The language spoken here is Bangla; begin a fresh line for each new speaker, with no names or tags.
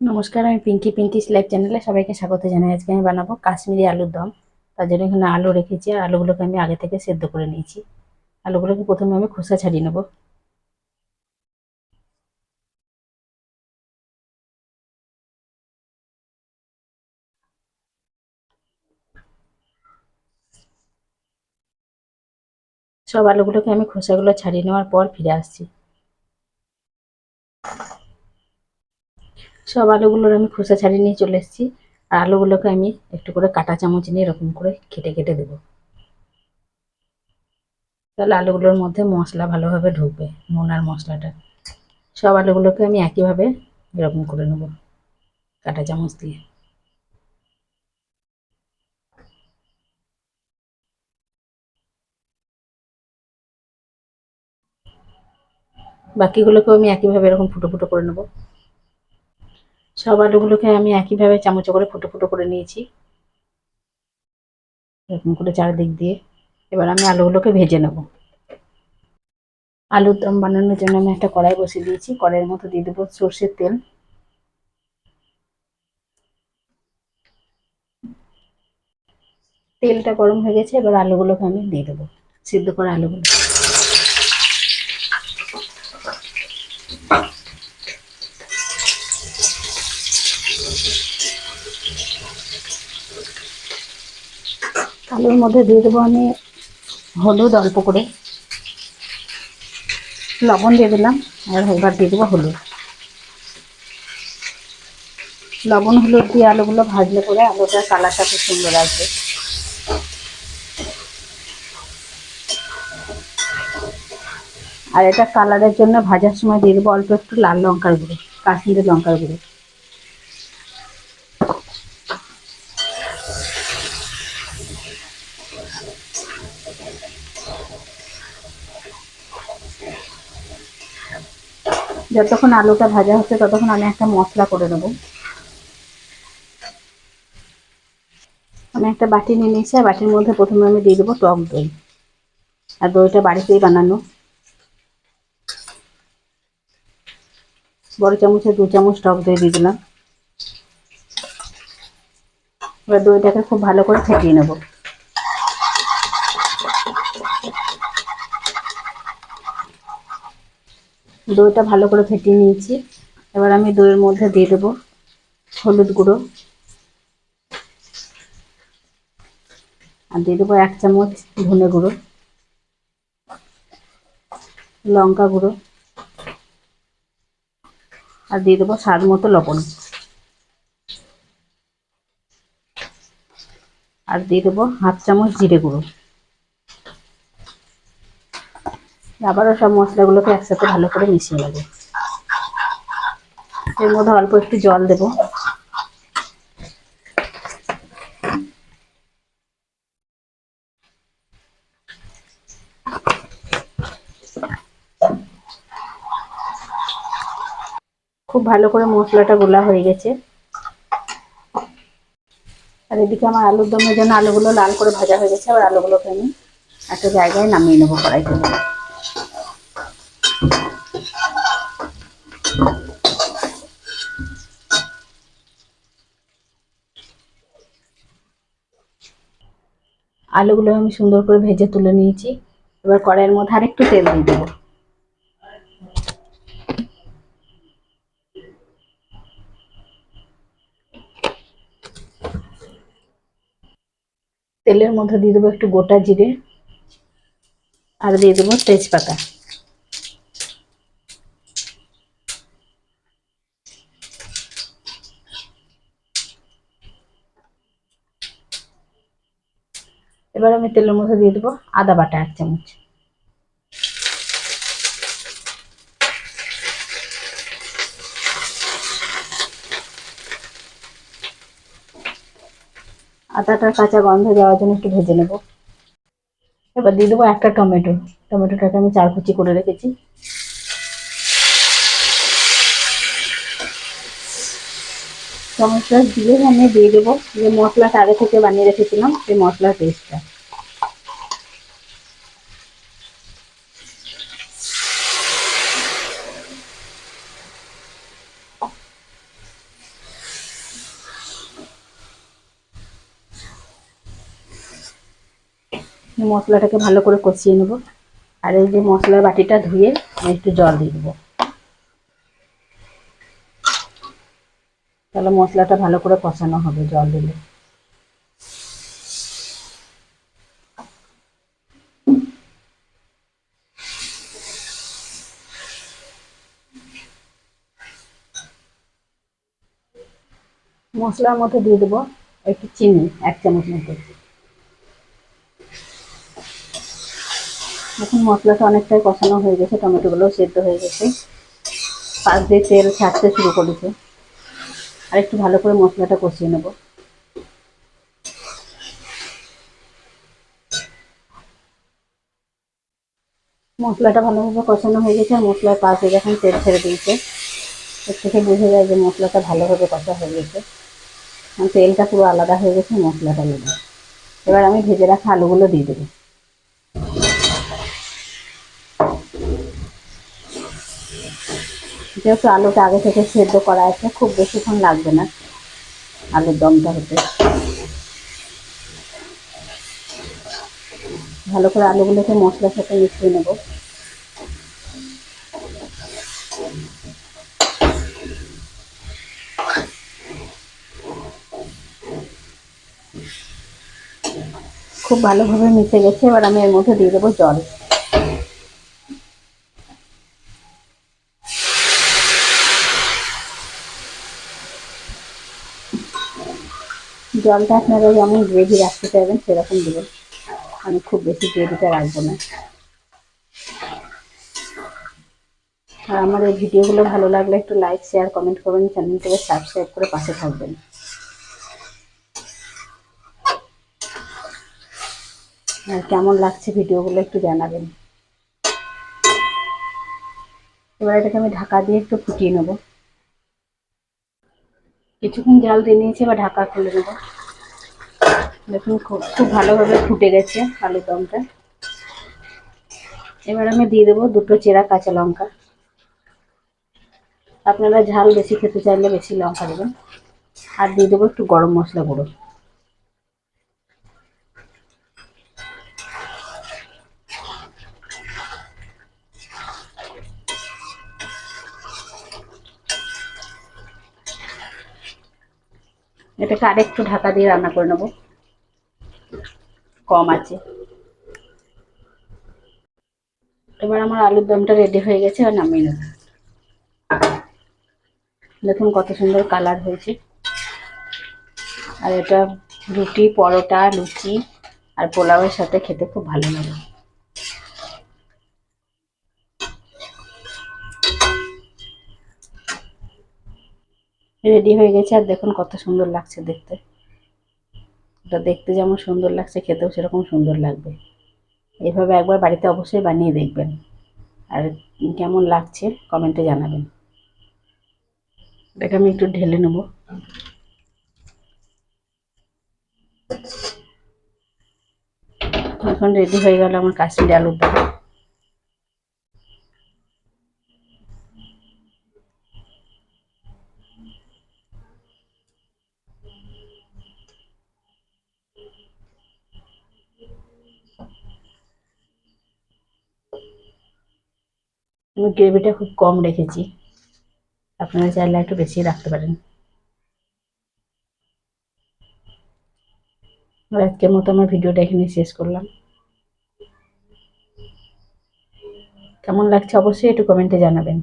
নমস্কার, আমি পিঙ্কি পিঙ্কিস লাইভ চ্যানেলে সবাইকে স্বাগত জানাই। আজকে আমি বানাবো কাশ্মীরি আলুর দম। তার জন্য এখানে আলু রেখেছি আর আলুগুলোকে আমি আগে থেকে সেদ্ধ করে নিয়েছি। আলুগুলোকে প্রথমে আমি খোসা ছাড়িয়ে নেব। সব আলুগুলোকে আমি খোসাগুলো ছাড়িয়ে নেওয়ার পর ফিরে আসছি। সব আলুগুলোর আমি খোসা ছাড়িয়ে নিয়ে চলে এসেছি। আর আলুগুলোকে আমি একটু করে কাঁটা চামচ নিয়ে এরকম করে কেটে কেটে দেবো। তাহলে আলুগুলোর মধ্যে মশলা ভালোভাবে ঢুকবে, নুন আর মশলাটা। সব আলুগুলোকে আমি একইভাবে এরকম করে নেব, কাঁটা চামচ দিয়ে। বাকিগুলোকেও আমি একইভাবে এরকম ফুটো ফুটো করে নেব। সব আলুগুলোকে আমি একইভাবে চামচ করে ফুটো ফুটো করে নিয়েছি। এরকম করে চারিদিক দিয়ে। এবার আমি আলুগুলোকে ভেজে নেব। আলুর দম বানানোর জন্য আমি একটা কড়াই বসিয়ে দিয়েছি। কড়াইয়ের মতো দিয়ে দেবো সর্ষের তেল। তেলটা গরম হয়ে গেছে, এবার আলুগুলোকে আমি দিয়ে দেবো। সিদ্ধ করা আলুগুলো। আলুর মধ্যে দিয়ে দেবো আমি হলুদ অল্প করে। লবণ দিয়ে দিলাম, আর এবার দিয়ে দেবো হলুদ। লবণ, হলুদ দিয়ে আলুগুলো ভাজলে পরে আলুটার কালারটা খুব সুন্দর আসবে। আর এটা কালারের জন্য ভাজার সময় দিয়ে দেবো অল্প একটু লাল লঙ্কার গুঁড়ো, কাশ্মীরি লঙ্কার গুঁড়ো। যতক্ষণ আলুটা ভাজা হচ্ছে ততক্ষণ আমি একটা মশলা করে নেব। আমি একটা বাটি নিয়ে নিয়েছি, আর বাটির মধ্যে প্রথমে আমি দিয়ে দেবো টক দই। আর দইটা বাড়িতেই বানানো। বড় চামচে দু চামচ টক দই দিয়ে দিলাম। এবার দইটাকে খুব ভালো করে ফেটিয়ে নেব। দইটা ভালো করে ফেটিয়ে নিয়েছি। এবার আমি দইয়ের মধ্যে দিয়ে দেবো হলুদ গুঁড়ো। আর দিয়ে দেবো এক চামচ ধনে গুঁড়ো, লঙ্কা গুঁড়ো, আর দিয়ে দেবো স্বাদ মতো লবণ। আর দিয়ে দেবো হাফ চামচ জিরে গুঁড়ো। আবারও সব মশলাগুলোকে একসাথে ভালো করে মিশিয়ে নেব। এর মধ্যে অল্প একটু জল দেবো। খুব ভালো করে মশলাটা গোলা হয়ে গেছে। আর এদিকে আমার আলুর দমের জন্য আলুগুলো লাল করে ভাজা হয়ে গেছে। আবার আলুগুলোকে আমি একটা জায়গায় নামিয়ে নেব কড়াই থেকে আলুগুলো আমি সুন্দর করে ভেজে তুলে নিয়েছি। এবার কড়াইয়ের মধ্যে আরেকটু তেল দিয়ে দেবো। তেলের মধ্যে দিয়ে দেবো একটু গোটা জিরে। আর দিয়ে দেবো তেজপাতা। এবার আমি তেলের মধ্যে দিয়ে দেবো আদা বাটা এক চামচ। আদাটার কাঁচা গন্ধ যাওয়ার জন্য একটু ভেজে নেব। এবার দিয়ে দেবো একটা টমেটো। টমেটোটাকে আমি চার কুচি করে রেখেছি। টমেটো দিয়ে আমি দিয়ে দেবো। যে মশলাটা আগে থেকে বানিয়ে রেখেছিলাম, সেই মশলার পেস্টটা মশলাটাকে ভালো করে কষিয়ে নেব। আর এই যে মশলার বাটিটা ধুয়ে একটু জল দিয়ে দেবো। তাহলে মশলাটা ভালো করে কষানো হবে জল দিলে। মশলার মধ্যে দিয়ে দেবো একটু চিনি, এক চামচ মতো। এখন মশলাটা অনেকটাই কষানো হয়ে গেছে, টমেটোগুলোও সেদ্ধ হয়ে গেছে। পাশ দিয়ে তেল ছাড়তে শুরু করেছে। আর একটু ভালো করে মশলাটা কষিয়ে নেব। মশলাটা ভালোভাবে কষানো হয়ে গেছে, আর মশলার পাশে যখন তেল ছেড়ে দিয়েছে। এর থেকে বোঝা যায় যে মশলাটা ভালোভাবে কষা হয়ে গেছে। তেলটা পুরো আলাদা হয়ে গেছে, মশলাটা আলাদা। এবার আমি ভেজে রাখা আলুগুলো দিয়ে দেবো। যেহেতু আলুটা আগে থেকে সেদ্ধ করা আছে, খুব বেশিক্ষণ লাগবে না আলুর দমটা হতে। ভালো করে আলুগুলোকে মশলার সাথে মিশিয়ে নেব। খুব ভালোভাবে মিশে গেছে, এবার আমি এর মধ্যে দিয়ে দেবো জল। জলটা আপনারা যেমন গ্রেভি রাখতে চাইবেন, সেরকম দেবেন। আমি খুব বেশি গ্রেভিটা রাখব না। আর আমার এই ভিডিওগুলো ভালো লাগলে একটু লাইক শেয়ার কমেন্ট করবেন, চ্যানেলটাকে সাবস্ক্রাইব করে পাশে থাকবেন। আর কেমন লাগছে ভিডিওগুলো একটু জানাবেন। এবার এটাকে আমি ঢাকা দিয়ে একটু ফুটিয়ে নেব। কিছুক্ষণ জাল দিয়ে নিয়েছি বা ঢাকা খুলে নেব দেখুন, খুব খুব ভালোভাবে ফুটে গেছে আলু দমটা। এবার আমি দিয়ে দেবো দুটো চেরা কাঁচা লঙ্কা। আপনারা ঝাল বেশি খেতে চাইলে বেশি লঙ্কা দেবেন। আর দিয়ে দেবো একটু গরম মশলা গুঁড়ো। এটাকে আরেকটু ঢাকা দিয়ে রান্না করে নেব? কম আছে। এবার আমার আলুর দমটা রেডি হয়ে গেছে, আর নামিয়ে নেব। দেখুন কত সুন্দর কালার হয়েছে। আর এটা রুটি, পরোটা, লুচি, আর পোলাওয়ের সাথে খেতে খুব ভালো লাগে। রেডি হয়ে গেছে। আর দেখুন কত সুন্দর লাগছে দেখতে। এটা দেখতে যেমন সুন্দর লাগছে, খেতেও সেরকম সুন্দর লাগবে। এভাবে একবার বাড়িতে অবশ্যই বানিয়ে দেখবেন। আর কেমন লাগছে কমেন্টে জানাবেন। এটাকে আমি একটু ঢেলে নেব। এখন রেডি হয়ে গেল আমার কাশ্মীরি আলুর দম। আমি গ্রেভিটা খুব কম রেখেছি। আপনারা চাইলে একটু বেশি রাখতে পারেন। আজকের মতো আমার ভিডিওটা এখানে শেষ করলাম। কেমন লাগছে অবশ্যই একটু কমেন্টে জানাবেন।